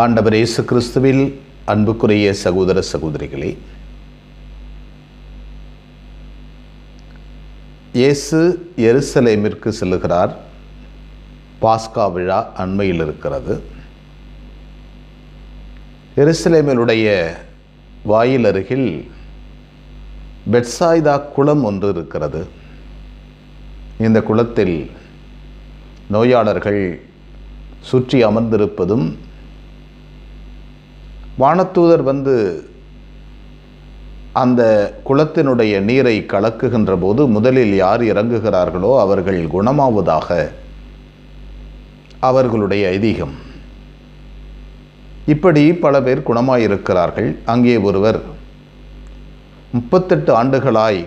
ஆண்டவர் இயேசு கிறிஸ்துவில் அன்புக்குரிய சகோதர சகோதரிகளே இயேசு எருசலேமிற்கு செல்லுகிறார். பாஸ்கா விழா அண்மையில் இருக்கிறது. எருசலேமிலுடைய வாயில் அருகில் பெட்சாய்தா குளம் ஒன்று இருக்கிறது. இந்த குளத்தில் நோயாளர்கள் சுற்றி அமர்ந்திருப்பதும் வானத்தூதர் வந்து அந்த குளத்தினுடைய நீரை கலக்குகின்ற போது முதலில் யார் இறங்குகிறார்களோ அவர்கள் குணமாவதாக அவர்களுடைய ஐதீகம். இப்படி பல பேர் குணமாயிருக்கிறார்கள். அங்கே ஒருவர் முப்பத்தெட்டு ஆண்டுகளாய்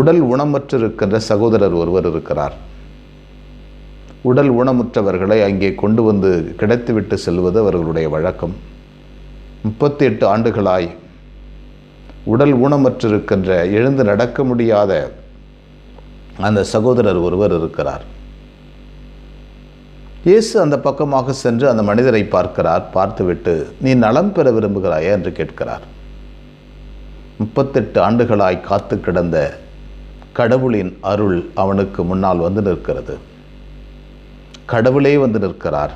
உடல் உணமற்றிருக்கின்ற சகோதரர் ஒருவர் இருக்கிறார். உடல் ஊனமுற்றவர்களை அங்கே கொண்டு வந்து கிடைத்துவிட்டு செல்வது அவர்களுடைய வழக்கம். முப்பத்தி எட்டு ஆண்டுகளாய் உடல் ஊனமற்றிருக்கின்ற எழுந்து நடக்க முடியாத அந்த சகோதரர் ஒருவர் இருக்கிறார். இயேசு அந்த பக்கமாக சென்று அந்த மனிதரை பார்க்கிறார் பார்த்துவிட்டு நீ நலம் பெற விரும்புகிறாயா? என்று கேட்கிறார். முப்பத்தெட்டு ஆண்டுகளாய் காத்து கிடந்த கடவுளின் அருள் அவனுக்கு முன்னால் வந்து நிற்கிறது. கடவுளே வந்து நிற்கிறார்.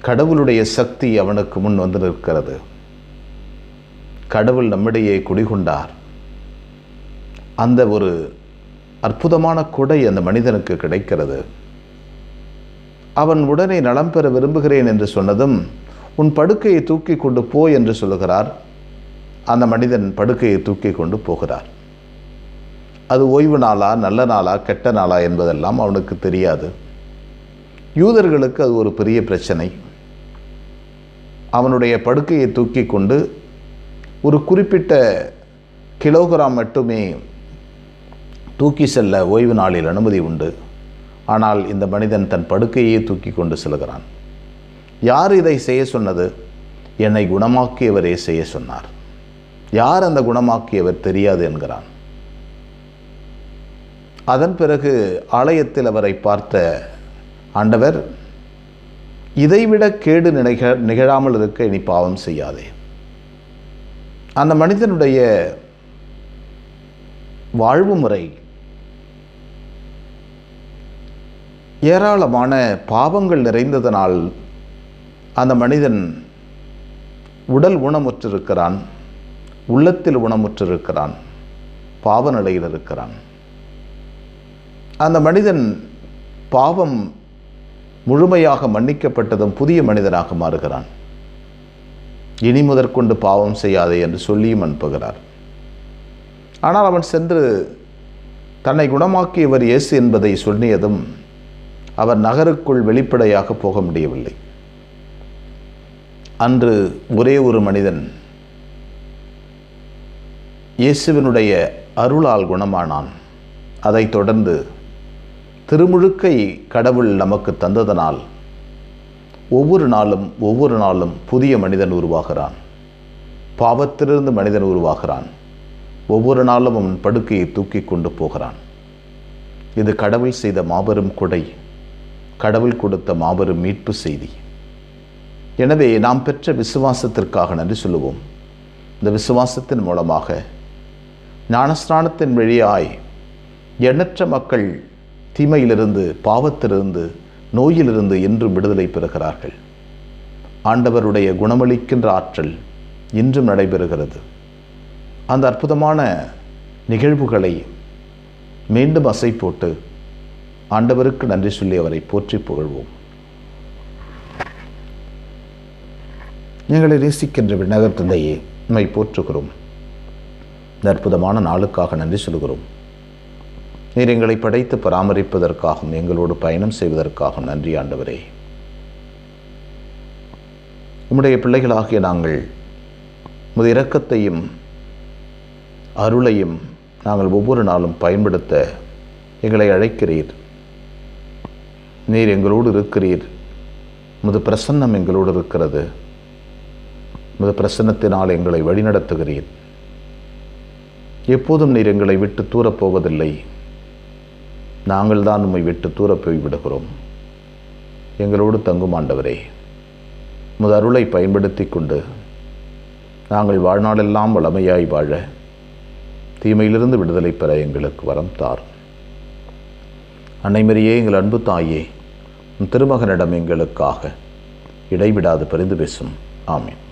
கடவுளுடைய சக்தி அவனுக்கு முன் வந்து நிற்கிறது. கடவுள் நம்மிடையே குடிகொண்டார். அந்த ஒரு அற்புதமான கொடை அந்த மனிதனுக்கு கிடைக்கிறது. அவன் உடனே நலம் பெற விரும்புகிறேன் என்று சொன்னதும் உன் படுக்கையை தூக்கி கொண்டு போ என்று சொல்லுகிறார். அந்த மனிதன் படுக்கையை தூக்கி கொண்டு போகிறார். அது ஓய்வு நாளா நல்ல நாளா கெட்ட நாளா என்பதெல்லாம் அவனுக்கு தெரியாது. யூதர்களுக்கு அது ஒரு பெரிய பிரச்சனை. அவனுடைய படுக்கையை தூக்கி கொண்டு ஒரு குறிப்பிட்ட கிலோகிராம் மட்டுமே தூக்கி செல்ல ஓய்வு நாளில் அனுமதி உண்டு. ஆனால் இந்த மனிதன் தன் படுக்கையே தூக்கி கொண்டு செல்கிறான். யார் இதை செய்ய சொன்னது? என்னை குணமாக்கியவரே செய்ய சொன்னார். யார் அந்த குணமாக்கியவர் தெரியாது என்கிறான். அதன் பிறகு ஆலயத்தில் அவரை பார்த்த ஆண்டவர் இதைவிட கேடு நினைக நிகழாமல் இருக்க இனி பாவம் செய்யாதே. அந்த மனிதனுடைய வாழ்வு முறை ஏராளமான பாவங்கள் நிறைந்ததனால் அந்த மனிதன் உடல் ஊனமுற்றிருக்கிறான் உள்ளத்தில் ஊனமுற்றிருக்கிறான் பாவ நிலையில் இருக்கிறான். அந்த மனிதன் பாவம் முழுமையாக மன்னிக்கப்பட்டதும் புதிய மனிதனாக மாறுகிறான். இனி முதற்கொண்டு பாவம் செய்யாதே என்று சொல்லியும் அனுப்புகிறார். ஆனால் அவன் சென்று தன்னை குணமாக்கியவர் இயேசு என்பதை சொல்லியதும் அவர் நகருக்குள் வெளிப்படையாக போக முடியவில்லை. அன்று ஒரே ஒரு மனிதன் இயேசுவினுடைய அருளால் குணமானான். அதைத் தொடர்ந்து திருமுழுக்கை கடவுள் நமக்கு தந்ததனால் ஒவ்வொரு நாளும் ஒவ்வொரு நாளும் புதிய மனிதன் உருவாகிறான். பாவத்திலிருந்து மனிதன் உருவாகிறான். ஒவ்வொரு நாளும் அவன் படுக்கையை தூக்கி கொண்டு போகிறான். இது கடவுள் செய்த மாபெரும் கொடை கடவுள் கொடுத்த மாபெரும் மீட்பு செய்தி. எனவே நாம் பெற்ற விசுவாசத்திற்காக நன்றி சொல்லுவோம். இந்த விசுவாசத்தின் மூலமாக ஞானஸ்நானத்தின் வழியாய் எண்ணற்ற மக்கள் தீமையிலிருந்து பாவத்திலிருந்து நோயிலிருந்து என்றும் விடுதலை பெறுகிறார்கள். ஆண்டவருடைய குணமளிக்கின்ற ஆற்றல் இன்றும் நடைபெறுகிறது. அந்த அற்புதமான நிகழ்வுகளை மீண்டும் அசை போட்டு ஆண்டவருக்கு நன்றி சொல்லி அவரை போற்றி புகழ்வோம். எங்களை நேசிக்கின்ற விண்ணகர் தந்தையே நம்மை போற்றுகிறோம். இந்த அற்புதமான நாளுக்காக நன்றி சொல்கிறோம் நீர் எங்களை படைத்து பராமரிப்பதற்காகவும் எங்களோடு பயணம் செய்வதற்காகவும். நன்றி ஆண்டவரே. உம்முடைய பிள்ளைகளாகிய நாங்கள் உமது இரக்கத்தையும் அருளையும் நாங்கள் ஒவ்வொரு நாளும் பயன்படுத்த எங்களை அழைக்கிறீர். நீர் எங்களோடு இருக்கிறீர். முது பிரசன்னம் எங்களோடு இருக்கிறது. முது பிரசன்னத்தினால் எங்களை வழிநடத்துகிறீர். எப்போதும் நீர் எங்களை விட்டு தூரப் போவதில்லை. நாங்கள் தான் உம்மை விட்டு தூரப் போய்விடுகிறோம் எங்களோடு தங்கும் ஆண்டவரே முத அருளை பயன்படுத்தி கொண்டு நாங்கள் வாழ்நாளெல்லாம் வளமையாய் வாழ தீமையிலிருந்து விடுதலை பெற எங்களுக்கு வரம் தார். அன்னைமரியே எங்கள் அன்பு தாயே திருமகனிடம் எங்களுக்காக இடைவிடாது பரிந்து பேசும். ஆமீன்.